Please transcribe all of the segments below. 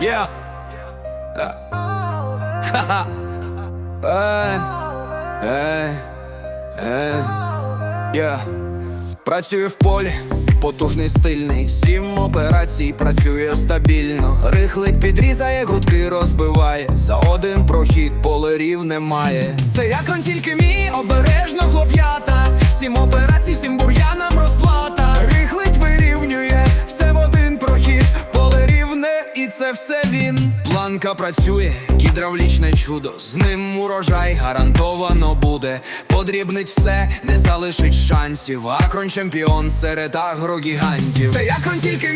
Ей. Ей. Ей. Yeah. Працюю в полі, потужний стильний. Сім операцій працює стабільно. Рихлить підрізає, грудки розбиває. За один прохід полерів немає. Це як тільки мій, він. Працює, гідравлічне чудо. З ним урожай гарантовано буде. Подрібнить все, не залишить шансів. Акрон чемпіон серед агрогігантів. Це акрон тільки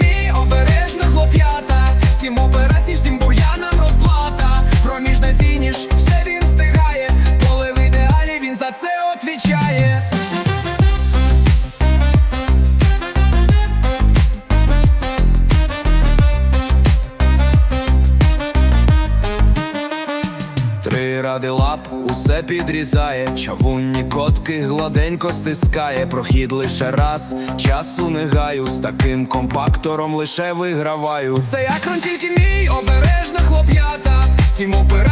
Три ради лап, усе підрізає, чавунні котки гладенько стискає, прохід лише раз, часу не гаю, з таким компактором лише виграваю. Це як тільки мій, обережна хлоп'ята. Сім операцій,